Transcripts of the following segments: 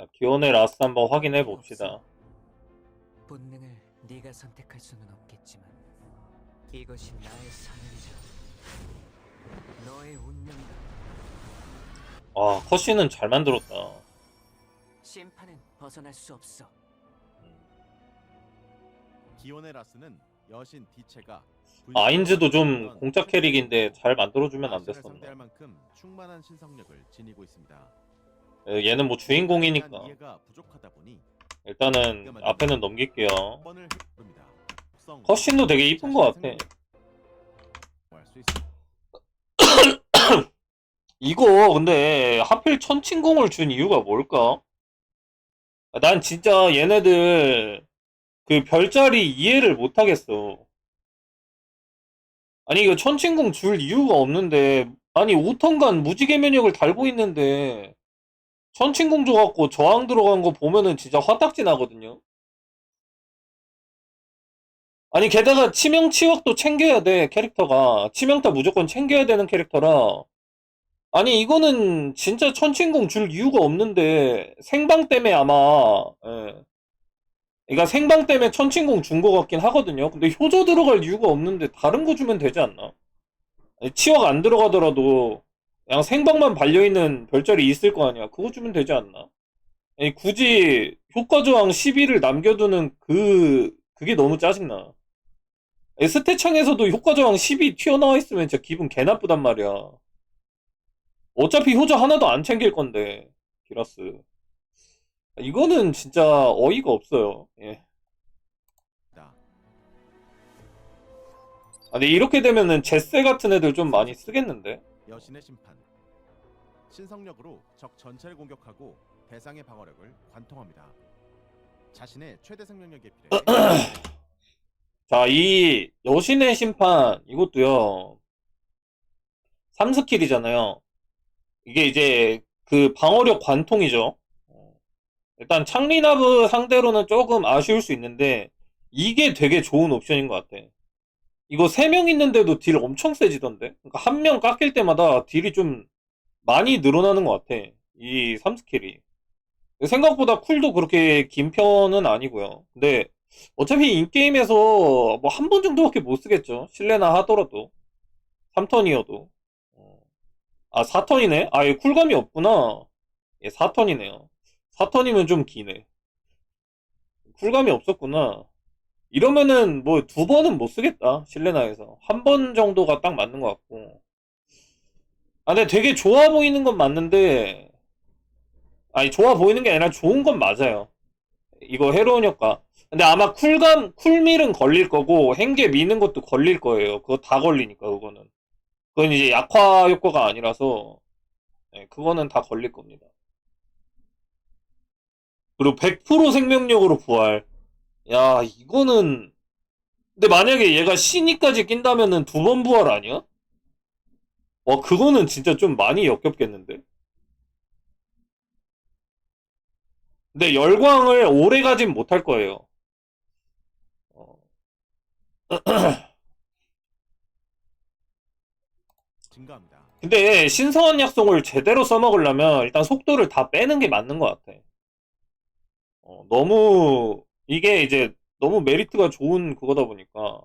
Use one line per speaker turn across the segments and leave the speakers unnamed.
자, 기온의 라스 한번 확인해 봅시다.
본능을 네가 선택할 수는 없겠지만 이것이 나의 사명이자 너의 운명이다.
와, 컷신은 잘 만들었다.
심판은 벗어날 수 없어.
기온의 라스는 여신 디체가
아인즈도 좀 공짜 캐릭인데 잘 만들어주면 안
라스를
됐었나.
상대할 만큼 충만한 신성력을 지니고 있습니다.
에, 얘는 뭐 주인공이니까.
대한 이해가 부족하다 보니
일단은 앞에는 넘길게요.
번을. 특성,
컷신도 되게 이쁜 것 같아. 이거 근데 하필 천친공을 준 이유가 뭘까? 아, 난 진짜 얘네들 그 별자리 이해를 못 하겠어. 아니 이거 천친공 줄 이유가 없는데 아니 5턴간 무지개 면역을 달고 있는데 천친공 줘갖고 저항 들어간 거 보면은 진짜 화딱지 나거든요. 아니 게다가 치명 치wak도 챙겨야 돼 캐릭터가 치명타 무조건 챙겨야 되는 캐릭터라 아니 이거는 진짜 천친공 줄 이유가 없는데 생방 때문에 아마 예. 그러니까 생방 때문에 천친공 준 거 같긴 하거든요. 근데 효저 들어갈 이유가 없는데 다른 거 주면 되지 않나? 치약 안 들어가더라도 그냥 생방만 발려있는 별자리 있을 거 아니야. 그거 주면 되지 않나? 아니, 굳이 효과 저항 12를 남겨두는 그 그게 너무 짜증나. 스태창에서도 효과 저항 10이 튀어나와 있으면 진짜 기분 개 나쁘단 말이야. 어차피 효자 하나도 안 챙길 건데, 기라스. 이거는 진짜 어이가 없어요. 예. 아, 근데 이렇게 되면은 제세 같은 애들 좀 많이 쓰겠는데?
여신의 심판 신성력으로 적 전체를 공격하고 대상의 방어력을 관통합니다. 자신의 최대 생명력에 비례해
자, 이 여신의 심판, 이것도요, 3스킬이잖아요. 이게 이제 그 방어력 관통이죠. 어, 일단 창리나브 상대로는 조금 아쉬울 수 있는데, 이게 되게 좋은 옵션인 것 같아. 이거 3명 있는데도 딜 엄청 세지던데? 그러니까 한 명 깎일 때마다 딜이 좀 많이 늘어나는 것 같아. 이 3스킬이. 생각보다 쿨도 그렇게 긴 편은 아니고요. 근데 어차피 인게임에서 뭐 한 번 정도밖에 못 쓰겠죠. 실내나 하더라도. 3턴이어도. 아, 4턴이네? 아, 얘 쿨감이 없구나. 예, 4턴이네요. 4턴이면 좀 기네. 쿨감이 없었구나. 이러면은 뭐 두 번은 못 쓰겠다. 실내나에서. 한 번 정도가 딱 맞는 것 같고. 아, 근데 되게 좋아 보이는 건 맞는데, 아니, 좋아 보이는 게 아니라 좋은 건 맞아요. 이거 해로운 효과. 근데 아마 쿨감, 쿨밀은 걸릴 거고, 행계 미는 것도 걸릴 거예요. 그거 다 걸리니까, 그거는. 그건 이제 약화 효과가 아니라서, 네, 그거는 다 걸릴 겁니다. 그리고 100% 생명력으로 부활. 야, 이거는, 근데 만약에 얘가 신이까지 낀다면은 두 번 부활 아니야? 와, 그거는 진짜 좀 많이 역겹겠는데? 근데 열광을 오래 가진 못할 거예요. 어.
증가합니다.
근데 신성한 약속을 제대로 써먹으려면 일단 속도를 다 빼는 게 맞는 것 같아. 어, 너무 이게 이제 너무 메리트가 좋은 그거다 보니까.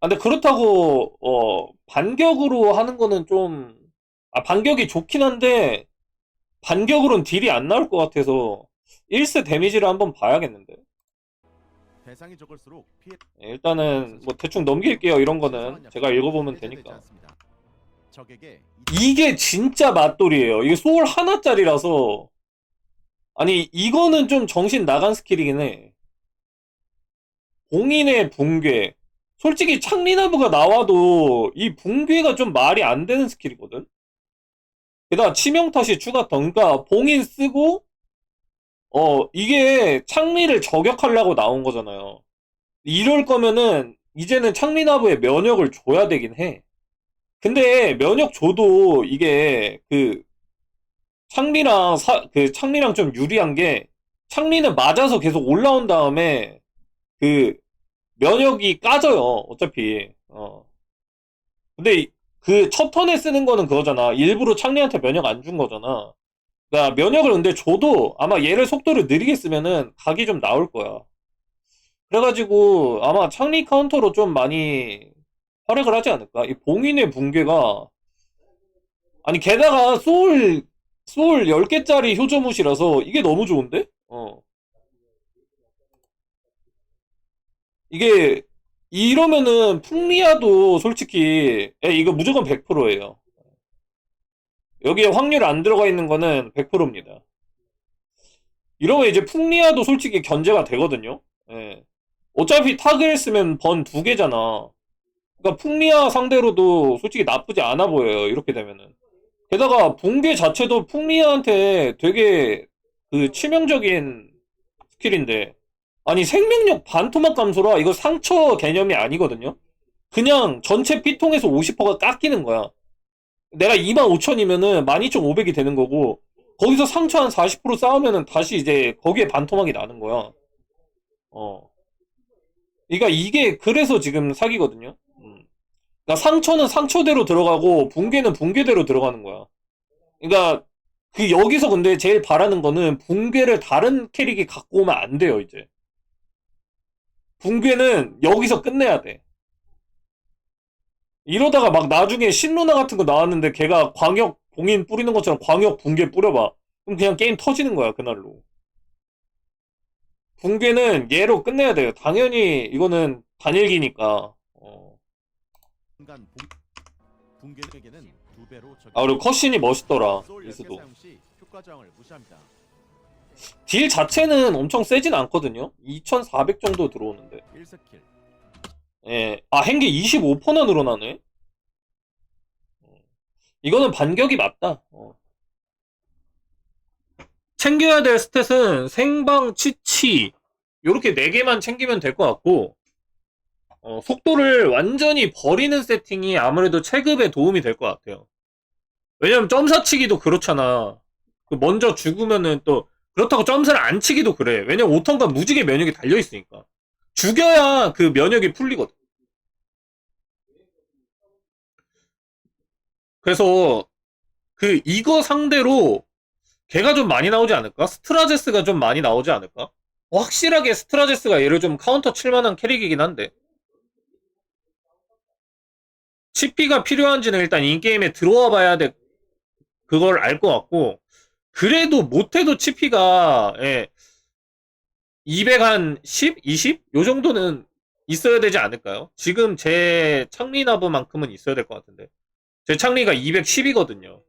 아, 근데 그렇다고 어, 반격으로 하는 거는 좀 아, 반격이 좋긴 한데 반격으로는 딜이 안 나올 것 같아서 1스 데미지를 한번 봐야겠는데.
대상이 적을수록 피해
예, 일단은 뭐 대충 넘길게요. 이런 거는 제가 읽어보면 되니까.
적에게
이게 진짜 맛돌이에요. 이게 소울 하나짜리라서. 아니, 이거는 좀 정신 나간 스킬이긴 해. 봉인의 붕괴. 솔직히 창리나브가 나와도 이 붕괴가 좀 말이 안 되는 스킬이거든? 게다가 치명타시 추가 던 그러니까 봉인 쓰고, 어, 이게 창리를 저격하려고 나온 거잖아요. 이럴 거면은, 이제는 창리나브에 면역을 줘야 되긴 해. 근데 면역 줘도 이게 그 창리랑 사, 그 창리랑 좀 유리한 게 창리는 맞아서 계속 올라온 다음에 그 면역이 까져요. 어차피. 어. 근데 그 첫 턴에 쓰는 거는 그거잖아. 일부러 창리한테 면역 안 준 거잖아. 그러니까 면역을 근데 줘도 아마 얘를 속도를 느리게 쓰면은 각이 좀 나올 거야. 그래가지고 아마 창리 카운터로 좀 많이 활약을 하지 않을까? 이 봉인의 붕괴가 아니 게다가 소울 소울 10개짜리 효조무시라서 이게 너무 좋은데? 어. 이게 이러면은 풍리아도 솔직히 에, 이거 무조건 100%예요. 여기에 확률 안 들어가 있는 거는 100%입니다. 이러면 이제 풍리아도 솔직히 견제가 되거든요. 예. 어차피 타겟 쓰면 번 두 개잖아. 그러니까 풍리아 상대로도 솔직히 나쁘지 않아 보여요. 이렇게 되면은. 게다가 붕괴 자체도 풍리아한테 되게 그 치명적인 스킬인데 아니 생명력 반토막 감소라 이거 상처 개념이 아니거든요. 그냥 전체 피통에서 50%가 깎이는 거야. 내가 25,000이면은 12,500이 되는 거고 거기서 상처 한 40% 쌓으면은 다시 이제 거기에 반토막이 나는 거야. 어. 그러니까 이게 그래서 지금 사기거든요. 음. 그러니까 상처는 상처대로 들어가고 붕괴는 붕괴대로 들어가는 거야. 그러니까 그 여기서 근데 제일 바라는 거는 붕괴를 다른 캐릭이 갖고 오면 안 돼요, 이제. 붕괴는 여기서 끝내야 돼. 이러다가 막 나중에 신루나 같은 거 나왔는데 걔가 광역 봉인 뿌리는 것처럼 광역 붕괴 뿌려봐. 그럼 그냥 게임 터지는 거야, 그날로. 붕괴는 얘로 끝내야 돼요. 당연히 이거는 단일기니까. 어. 아, 그리고 컷신이 멋있더라.
소울 10개
미스도.
사용 시 효과 저항을 무시합니다.
딜 자체는 엄청 세진 않거든요. 2400 정도 들어오는데.
1스킬.
예. 아, 행계 25%나 늘어나네. 어. 이거는 반격이 맞다. 어. 챙겨야 될 스탯은 생방, 치치, 요렇게 4개만 챙기면 될 것 같고, 어, 속도를 완전히 버리는 세팅이 아무래도 체급에 도움이 될 것 같아요. 왜냐면 점사 치기도 그렇잖아. 그 먼저 죽으면은 또, 그렇다고 점사를 안 치기도 그래. 왜냐면 5턴간 무지개 면역이 달려있으니까. 죽여야 그 면역이 풀리거든. 그래서 그 이거 상대로 걔가 좀 많이 나오지 않을까? 스트라제스가 좀 많이 나오지 않을까? 확실하게 스트라제스가 얘를 좀 카운터 칠만한 캐릭이긴 한데 치피가 필요한지는 일단 인게임에 들어와 봐야 돼 그걸 알 것 같고 그래도 못해도 치피가 예, 200 한 10? 20? 요 정도는 있어야 되지 않을까요? 지금 제 창리나브만큼은 있어야 될 것 같은데 제 창리가 210이거든요.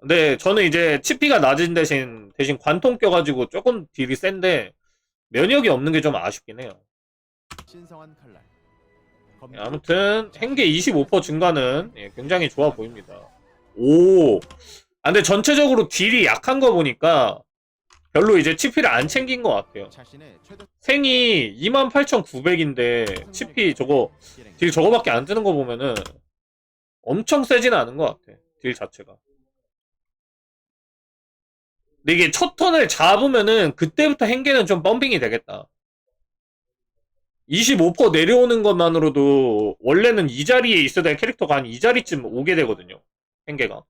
근데 저는 이제 치피가 낮은 대신 대신 관통 껴가지고 조금 딜이 센데 면역이 없는 게 좀 아쉽긴 해요.
신성한 칼날.
예,
검-
아무튼 행계 25% 증가는 예, 굉장히 좋아 보입니다. 오, 아, 근데 전체적으로 딜이 약한 거 보니까 별로 이제 치피를 안 챙긴 것 같아요. 생이 28,900인데 치피 저거. 딜 저거밖에 안 뜨는 거 보면은 엄청 세지는 않은 것 같아. 딜 자체가. 근데 이게 첫 턴을 잡으면은 그때부터 행계는 좀 펌핑이 되겠다. 25% 내려오는 것만으로도 원래는 이 자리에 있어야 될 캐릭터가 한 이 자리쯤 오게 되거든요. 행계가.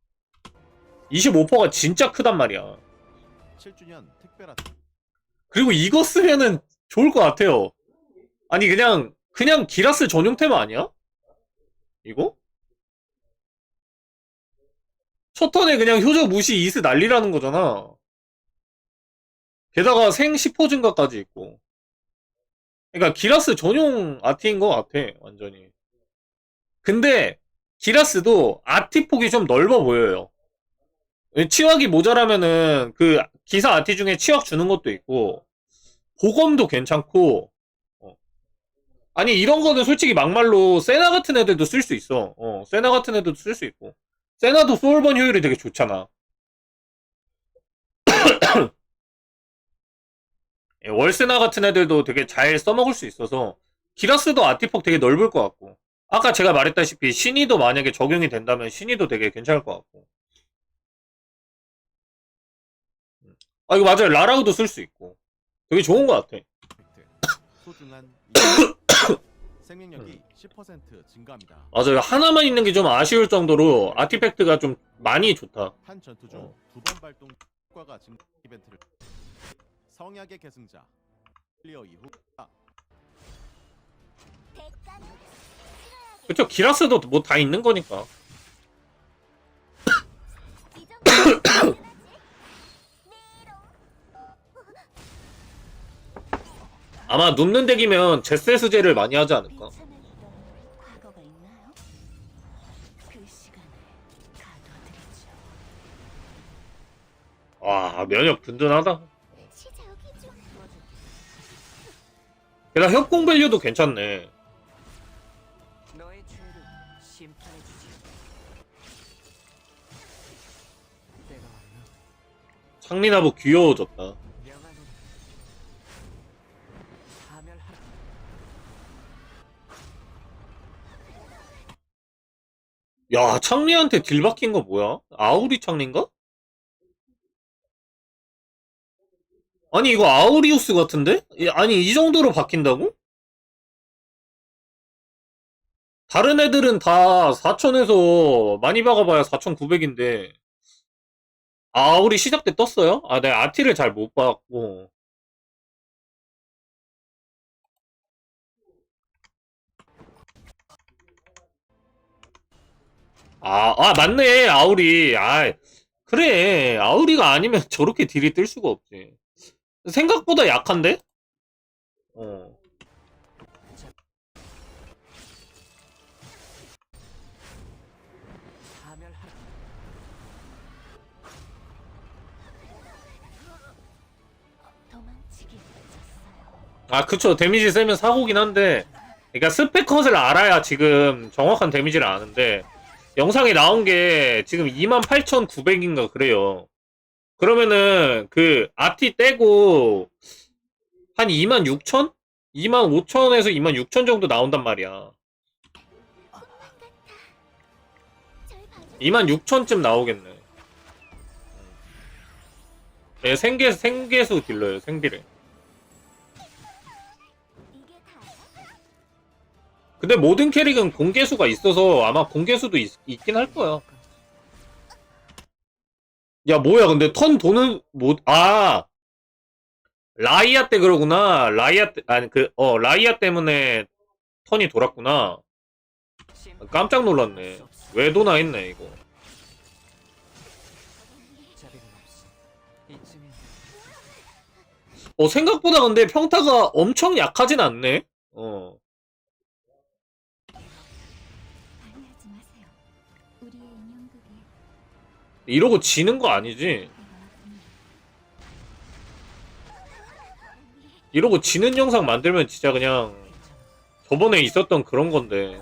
25%가 진짜 크단 말이야.
7주년 특별한
그리고 이거 쓰면은 좋을 것 같아요. 아니 그냥 그냥 기라스 전용 테마 아니야? 이거? 첫 턴에 그냥 효저 무시 이스 난리라는 거잖아. 게다가 생 10호 증가까지 있고. 그러니까 기라스 전용 아티인 것 같아 완전히. 근데 기라스도 아티 폭이 좀 넓어 보여요. 치확이 모자라면은 그 기사 아티 중에 치확 주는 것도 있고 보검도 괜찮고 어. 아니 이런 거는 솔직히 막말로 세나 같은 애들도 쓸 수 있어. 어 세나 같은 애들도 쓸 수 있고. 세나도 소울번 효율이 되게 좋잖아. 예, 월세나 같은 애들도 되게 잘 써먹을 수 있어서 기라스도 아티폭 되게 넓을 것 같고. 아까 제가 말했다시피 신이도 만약에 적용이 된다면 신이도 되게 괜찮을 것 같고 아 이거 맞아요 라라우도 쓸 수 있고 되게 좋은 것 같아.
소중한 이- 생명력이 10% 증가합니다.
맞아요. 하나만 있는 게 좀 아쉬울 정도로 아티팩트가 좀 많이 좋다.
한 전투 중
어.
두번 발동 효과가 증가 이벤트를 성약의 계승자 클리어 이후 아,
그쵸. 기라스도 뭐 다 있는 거니까. 아마 눕는 덱이면 제세 수제를 많이 하지 않을까. 와, 면역 든든하다. 게다가 협공 밸류도 괜찮네. 창리나부 귀여워졌다. 야, 창리한테 딜 박힌 거 뭐야? 아우리 창리인가? 아니, 이거 아우리우스 같은데? 이- 아니, 이 정도로 박힌다고? 다른 애들은 다 4천에서 많이 박아봐야 4,900인데. 아우리 시작 때 떴어요? 아, 내가 아티를 잘 못 봤고. 아, 아, 맞네, 아우리. 아, 그래. 아우리가 아니면 저렇게 딜이 뜰 수가 없지. 생각보다 약한데? 어. 아, 그쵸. 데미지 세면 사고긴 한데. 그러니까 스펙 컷을 알아야 지금 정확한 데미지를 아는데. 영상에 나온 게 지금 28,900인가 그래요. 그러면은 그 아티 떼고 한 26,000? 25,000에서 26,000 정도 나온단 말이야.
절 봐주세요.
26,000쯤 나오겠네. 네, 생계, 생계수 딜러요, 생딜에. 근데 모든 캐릭은 공개수가 있어서 아마 공개수도 있, 있긴 할 거야. 야, 뭐야, 근데 턴 도는, 뭐, 아! 라이아 때 그러구나. 라이아 때, 아니, 그, 어, 라이아 때문에 턴이 돌았구나. 깜짝 놀랐네. 왜 도나 했네, 이거.
어,
생각보다 근데 평타가 엄청 약하진 않네? 어. 이러고 지는 거 아니지? 이러고 지는 영상 만들면 진짜 그냥 저번에 있었던 그런 건데.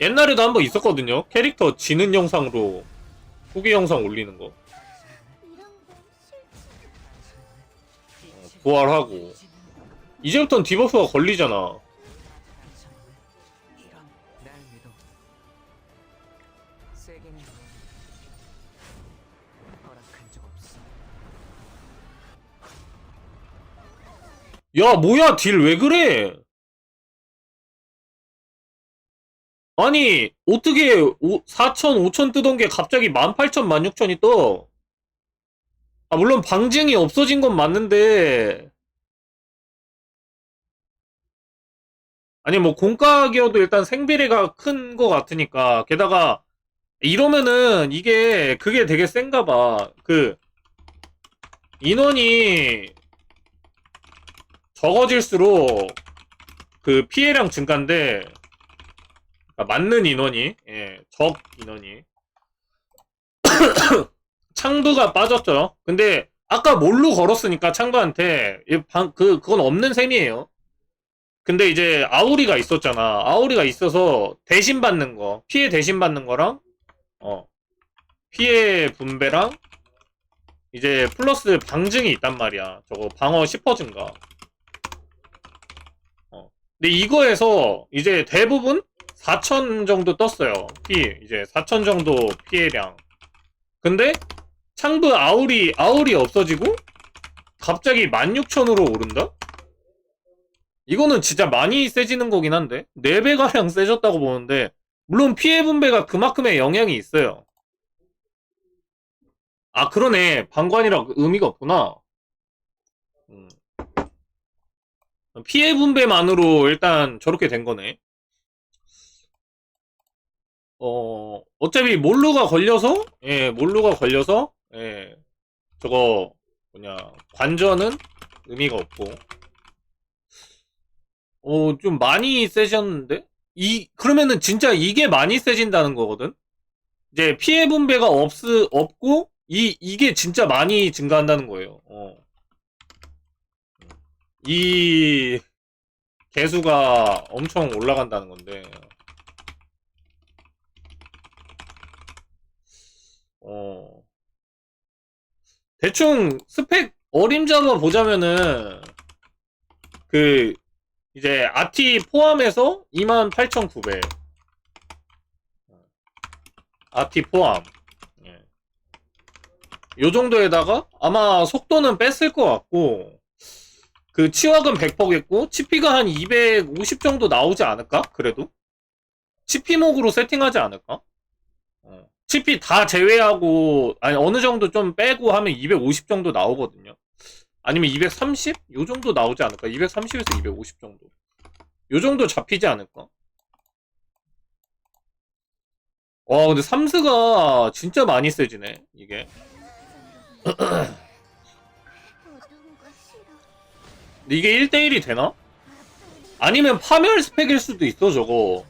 옛날에도 한 번 있었거든요. 캐릭터 지는 영상으로 후기 영상 올리는 거.
싫지.
부활하고. 이제부터는 디버프가 걸리잖아. 야, 뭐야, 딜 왜 그래? 아니, 어떻게 4천, 5천 뜨던 게 갑자기 18,000, 16,000이 떠? 아, 물론 방증이 없어진 건 맞는데. 아니, 뭐, 공각이어도 일단 생비례가 큰 거 같으니까. 게다가, 이러면은, 이게, 그게 되게 센가 봐. 그, 인원이, 적어질수록 그 피해량 증가인데 그러니까 맞는 인원이 예, 적 인원이 창부가 빠졌죠. 근데 아까 뭘로 걸었으니까 창부한테 이 방- 그 그건 없는 셈이에요. 근데 이제 아우리가 있었잖아. 아우리가 있어서 대신 받는 거 피해 대신 받는 거랑 어 피해 분배랑 이제 플러스 방증이 있단 말이야. 저거 방어 10% 증가. 근데 이거에서 이제 대부분 4천 정도 떴어요. 피 이제 4천 정도 피해량. 근데 창부 아울이 아울이 없어지고 갑자기 16,000으로 오른다? 이거는 진짜 많이 세지는 거긴 한데 4배가량 세졌다고 보는데 물론 피해 분배가 그만큼의 영향이 있어요. 아 그러네 방관이라 의미가 없구나. 음. 피해 분배만으로 일단 저렇게 된 거네. 어 어차피 몰루가 걸려서 예 몰루가 걸려서 예 저거 뭐냐 관전은 의미가 없고 어, 좀 많이 세졌는데? 이, 그러면은 진짜 이게 많이 세진다는 거거든? 이제 피해 분배가 없, 없고, 이, 이게 진짜 많이 증가한다는 거예요. 어. 이, 개수가 엄청 올라간다는 건데. 어. 대충 스펙 어림잡아 보자면은, 그, 이제 아티 포함해서 28,900. 아티 포함. 예. 요 정도에다가 아마 속도는 뺐을 것 같고 그 치확은 100%겠고 치피가 한 250 정도 나오지 않을까? 그래도 치피목으로 세팅하지 않을까? 어. 치피 다 제외하고 아니 어느 정도 좀 빼고 하면 250 정도 나오거든요. 아니면 230? 요 정도 나오지 않을까? 230에서 250 정도. 요 정도 잡히지 않을까? 와, 근데 삼스가 진짜 많이 세지네, 이게. 이게 1대1이 되나? 아니면 파멸 스펙일 수도 있어, 저거.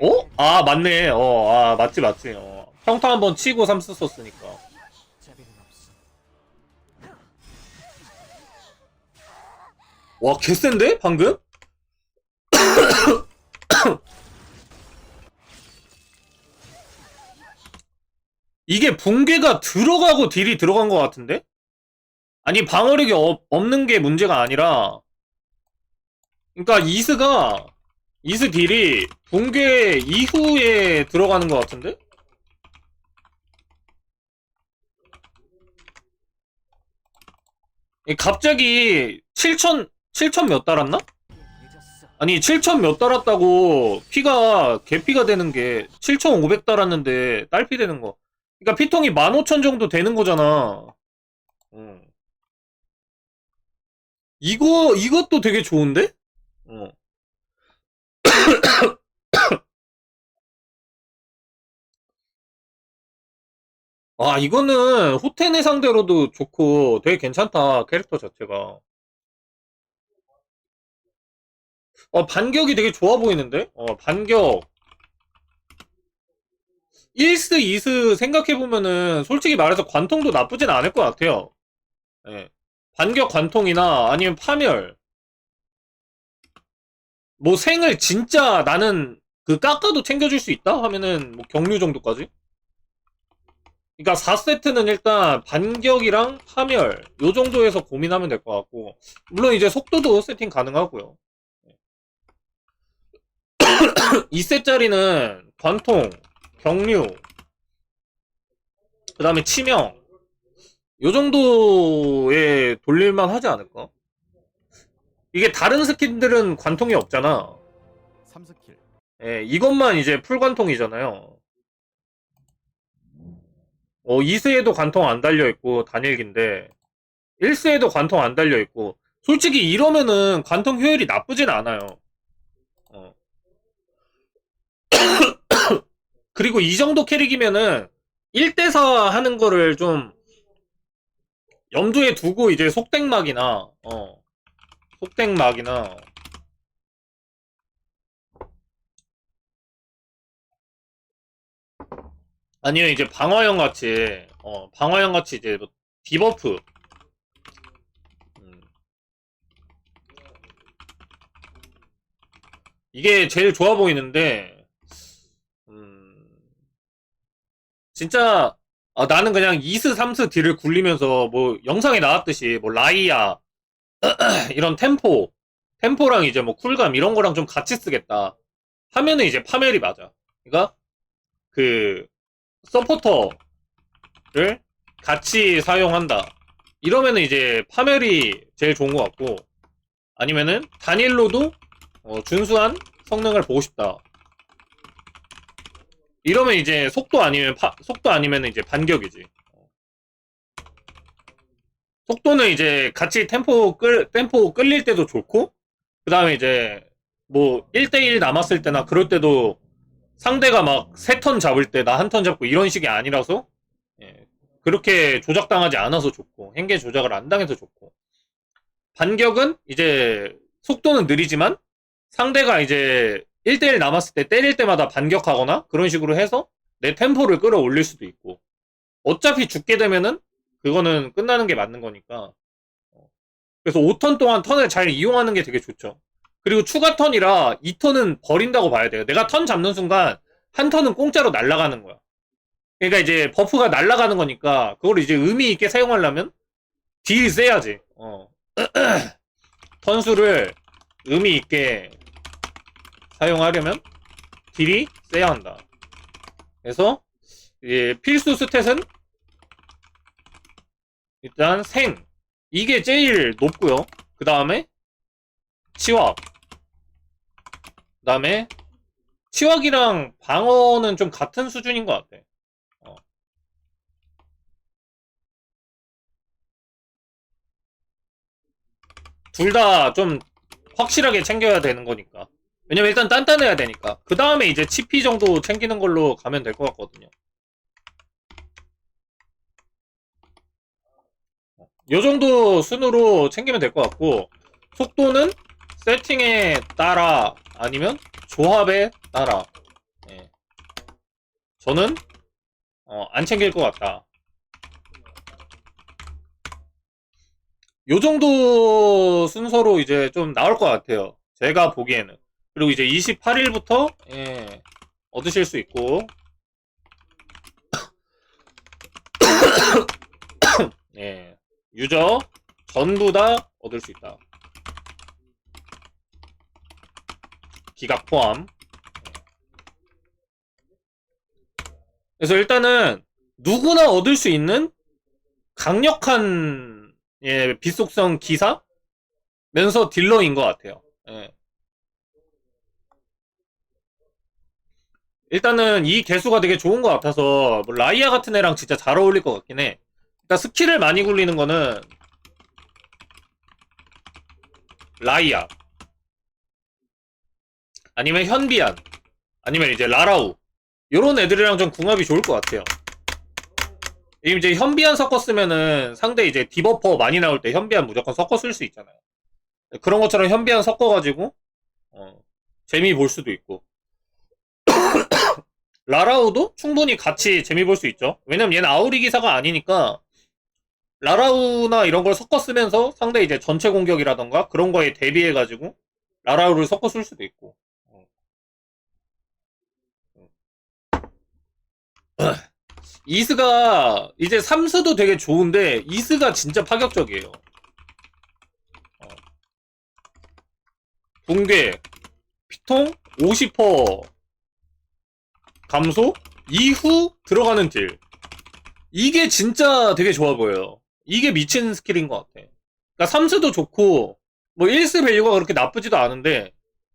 어? 아, 맞네. 어, 아, 맞지, 맞지. 어. 평타 한 번 치고 삼스 썼으니까.
자비는 없어.
와, 개센데? 방금? 이게 붕괴가 들어가고 딜이 들어간 것 같은데? 아니, 방어력이 없, 없는 게 문제가 아니라, 그러니까 이스가, 이스 딜이 붕괴 이후에 들어가는 것 같은데? 이 갑자기 7천, 7천 몇 달았나? 아니 7천 몇 달았다고 피가 개피가 되는 게 7,500 달았는데 딸피 되는 거. 그러니까 피통이 15,000 정도 되는 거잖아. 어. 이거 이것도 되게 좋은데? 어. 아 이거는 호텐의 상대로도 좋고 되게 괜찮다 캐릭터 자체가. 어, 반격이 되게 좋아 보이는데? 어, 반격. 1스, 2스 생각해보면은 솔직히 말해서 관통도 나쁘진 않을 것 같아요. 예. 반격 관통이나 아니면 파멸. 뭐 생을 진짜 나는 그 깎아도 챙겨줄 수 있다? 하면은 뭐 경류 정도까지? 그러니까 4세트는 일단 반격이랑 파멸 요 정도에서 고민하면 될 것 같고 물론 이제 속도도 세팅 가능하고요. 2세짜리는 관통, 경류, 그 다음에 치명, 요 정도에 돌릴만 하지 않을까? 이게 다른 스킨들은 관통이 없잖아.
3스킬
예, 이것만 이제 풀관통이잖아요. 어, 2세에도 관통 안 달려있고, 단일기인데, 1세에도 관통 안 달려있고, 솔직히 이러면은 관통 효율이 나쁘진 않아요. 어. 그리고 이 정도 캐릭이면은 1대4 하는 거를 좀 염두에 두고 이제 속땡막이나 어 속땡막이나 아니면 이제 방어형 같이 어 방어형 같이 이제 뭐 디버프 음. 이게 제일 좋아 보이는데 음, 진짜 아, 나는 그냥 2스 3스 딜을 굴리면서 뭐 영상에 나왔듯이 뭐 라이아 이런 템포 템포랑 이제 뭐 쿨감 이런 거랑 좀 같이 쓰겠다 하면은 이제 파멸이 맞아 그러니까 그 서포터를 같이 사용한다. 이러면은 이제 파멸이 제일 좋은 것 같고, 아니면은 단일로도 어, 준수한 성능을 보고 싶다. 이러면 이제 속도 아니면 파- 속도 아니면 이제 반격이지. 속도는 이제 같이 템포 끌 템포 끌릴 때도 좋고, 그 다음에 이제 뭐 1대1 남았을 때나 그럴 때도 상대가 막세턴 잡을 때 나 한 턴 잡고 이런 식이 아니라서 예, 그렇게 조작당하지 않아서 좋고 행계 조작을 안 당해서 좋고 반격은 이제 속도는 느리지만 상대가 이제 1대1 남았을 때 때릴 때마다 반격하거나 그런 식으로 해서 내 템포를 끌어올릴 수도 있고 어차피 죽게 되면은 그거는 끝나는 게 맞는 거니까. 어. 그래서 5턴 동안 턴을 잘 이용하는 게 되게 좋죠. 그리고 추가 턴이라 2턴은 버린다고 봐야 돼요. 내가 턴 잡는 순간 한 턴은 공짜로 날아가는 거야. 그러니까 이제 버프가 날아가는 거니까 그걸 이제 의미 있게 사용하려면 딜이 세야지. 어. 턴수를 의미 있게 사용하려면 딜이 세야 한다. 그래서 이제 필수 스탯은 일단 생 이게 제일 높고요. 그 다음에 치확 그 다음에 치확이랑 방어는 좀 같은 수준인 것 같아. 어. 둘다 좀 확실하게 챙겨야 되는 거니까. 왜냐면 일단 단단해야 되니까. 그 다음에 이제 치피 정도 챙기는 걸로 가면 될 것 같거든요. 요 정도 순으로 챙기면 될 것 같고, 속도는 세팅에 따라 아니면 조합에 따라. 예. 저는 어, 안 챙길 것 같다. 요 정도 순서로 이제 좀 나올 것 같아요. 제가 보기에는. 그리고 이제 28일부터 예, 얻으실 수 있고 예, 유저 전부 다 얻을 수 있다. 기각 포함. 그래서 일단은 누구나 얻을 수 있는 강력한 예, 비속성 기사 면서 딜러인 것 같아요. 예. 일단은 이 개수가 되게 좋은 것 같아서 뭐 라이아 같은 애랑 진짜 잘 어울릴 것 같긴 해. 일단 스킬을 많이 굴리는 거는 라이아 아니면 현비안 아니면 이제 라라우 요런 애들이랑 좀 궁합이 좋을 것 같아요. 이제 현비안 섞어 쓰면은 상대 이제 디버퍼 많이 나올 때 현비안 무조건 섞어 쓸 수 있잖아요. 그런 것처럼 현비안 섞어가지고 어, 재미 볼 수도 있고 라라우도 충분히 같이 재미 볼 수 있죠. 왜냐면 얘는 아우리 기사가 아니니까 라라우나 이런 걸 섞어 쓰면서 상대 이제 전체 공격이라던가 그런 거에 대비해 가지고 라라우를 섞어 쓸 수도 있고. 어. 이스가 이제 삼스도 되게 좋은데 이스가 진짜 파격적이에요. 어. 붕괴, 피통 50% 감소 이후 들어가는 딜. 이게 진짜 되게 좋아 보여요. 이게 미친 스킬인 것 같아. 그러니까 삼스도 좋고 뭐 1스 밸류가 그렇게 나쁘지도 않은데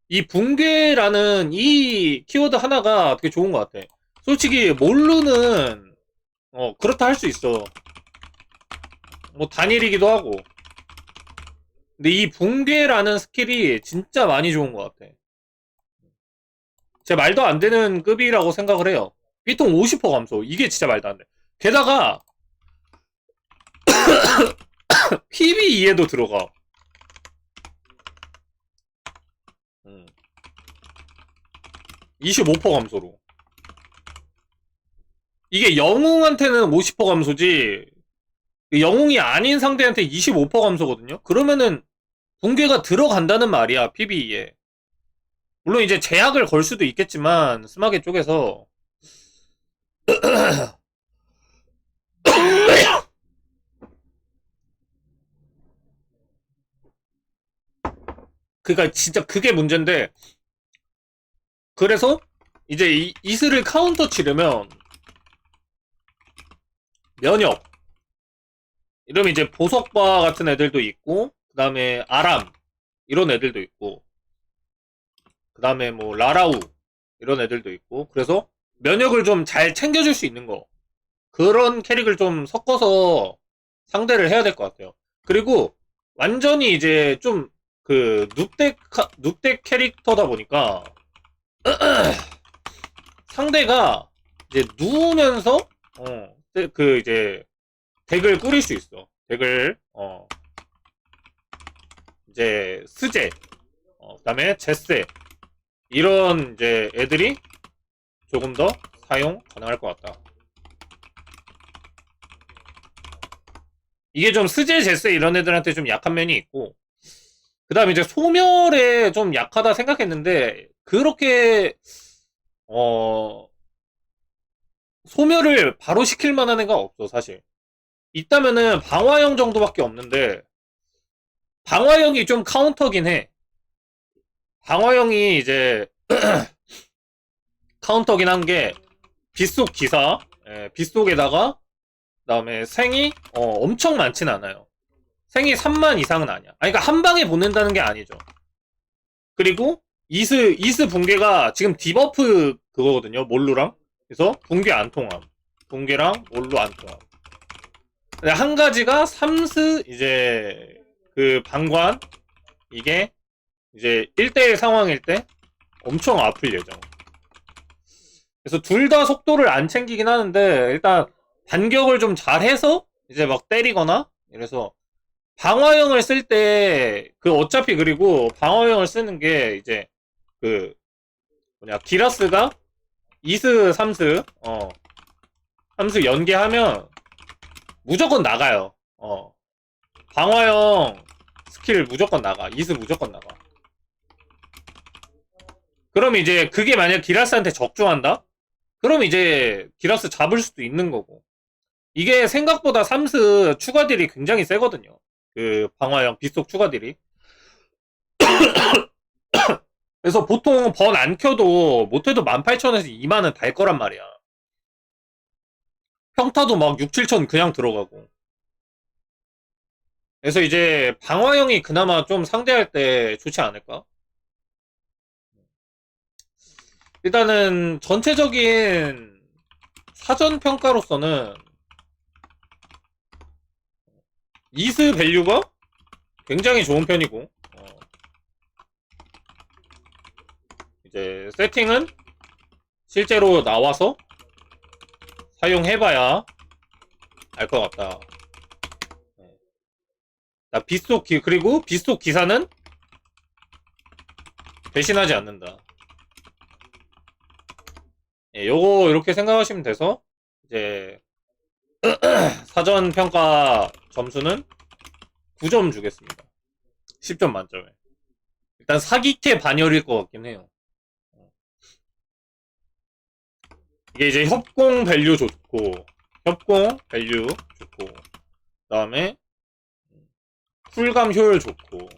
이 붕괴라는 이 키워드 하나가 되게 좋은 것 같아. 솔직히 몰루는 어 그렇다 할 수 있어. 뭐 단일이기도 하고. 근데 이 붕괴라는 스킬이 진짜 많이 좋은 것 같아. 제 말도 안 되는 급이라고 생각을 해요. 피통 50% 감소. 이게 진짜 말도 안 돼. 게다가 PB2에도 들어가. 음. 25% 감소로. 이게 영웅한테는 50% 감소지, 영웅이 아닌 상대한테 25% 감소거든요? 그러면은, 붕괴가 들어간다는 말이야, PBE에. 물론 이제 제약을 걸 수도 있겠지만, 스마게 쪽에서. 그니까 진짜 그게 문제인데, 그래서 이제 이, 이슬을 카운터 치려면 면역, 이러면 이제 보석바 같은 애들도 있고, 그 다음에 아람, 이런 애들도 있고, 그 다음에 뭐 라라우, 이런 애들도 있고, 그래서 면역을 좀 잘 챙겨줄 수 있는 거. 그런 캐릭을 좀 섞어서 상대를 해야 될 것 같아요. 그리고 완전히 이제 좀 그 눕덱, 카- 눕덱 캐릭터다 보니까 상대가 이제 누우면서 어, 그 이제 덱을 꾸릴 수 있어. 덱을 어 이제 스제 어, 그다음에 제세 이런 이제 애들이 조금 더 사용 가능할 것 같다. 이게 좀 스제 제세 이런 애들한테 좀 약한 면이 있고 그 다음에 이제 소멸에 좀 약하다 생각했는데 그렇게 어 소멸을 바로 시킬 만한 애가 없어 사실 있다면은 방화형 정도밖에 없는데 방화형이 좀 카운터긴 해 방화형이 이제 카운터긴 한 게 빗속 기사 예, 빗속에다가 그다음에 생이 어, 엄청 많진 않아요. 생이 3만 이상은 아니야. 아니 그러니까 한 방에 보낸다는 게 아니죠. 그리고 이스 이스 붕괴가 지금 디버프 그거거든요 몰루랑. 그래서 붕괴 안 통함. 붕괴랑 몰루 안 통함. 근데 한 가지가 삼스 이제 그 방관 이게 이제 1대1 상황일 때 엄청 아플 예정. 그래서 둘 다 속도를 안 챙기긴 하는데 일단 반격을 좀 잘해서 이제 막 때리거나 이래서 방어형을 쓸 때 그 어차피 그리고 방어형을 쓰는 게 이제 그 뭐냐 기라스가 이스 삼스 어 삼스 연계하면 무조건 나가요. 어 방어형 스킬 무조건 나가. 이스 무조건 나가 그럼 이제 그게 만약 기라스한테 적중한다? 그럼 이제 기라스 잡을 수도 있는 거고. 이게 생각보다 삼스 추가 딜이 굉장히 세거든요. 그 방화형 빗속 추가 딜이. 그래서 보통 번 안 켜도 못해도 18,000에서 2만은 달 거란 말이야. 평타도 막 6, 7천 그냥 들어가고. 그래서 이제 방화형이 그나마 좀 상대할 때 좋지 않을까 일단은 전체적인 사전 평가로서는 이스 밸류가 굉장히 좋은 편이고 어, 이제 세팅은 실제로 나와서 사용해봐야 알 것 같다. 네. 나 빗속 기 그리고 빗속 기사는 배신하지 않는다. 예, 요거 이렇게 생각하시면 돼서 이제 사전 평가 점수는 9점 주겠습니다. 10점 만점에. 일단 사기캐 반열일 것 같긴 해요. 이게 이제 협공 밸류 좋고, 협공 밸류 좋고, 그 다음에 쿨감 효율 좋고,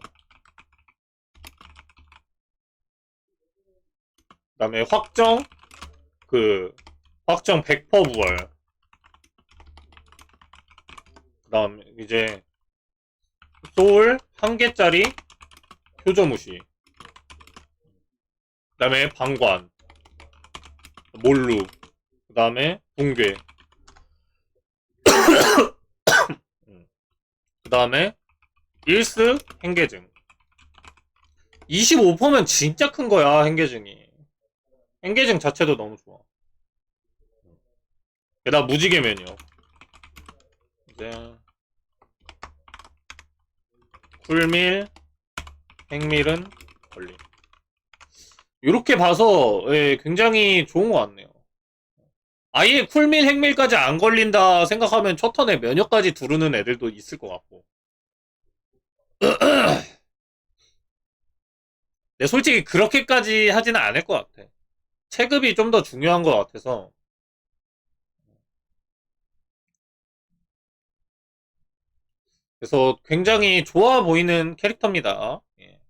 그 다음에 확정, 그, 확정 100% 부활. 그 다음, 이제, 소울 한 개짜리 효저무시. 그 다음에 방관. 몰루. 그 다음에 붕괴. 그 다음에 일스 행계증. 25%면 진짜 큰 거야, 행계증이. 행계증 자체도 너무 좋아. 게다가 무지개면이요. 이제 쿨밀, 행밀은 걸림. 이렇게 봐서 예, 굉장히 좋은 것 같네요. 아예 쿨밀, 행밀까지 안 걸린다 생각하면 첫 턴에 면역까지 두르는 애들도 있을 것 같고. 근데 솔직히 그렇게까지 하지는 않을 것 같아. 체급이 좀 더 중요한 것 같아서. 그래서 굉장히 좋아 보이는 캐릭터입니다. 예.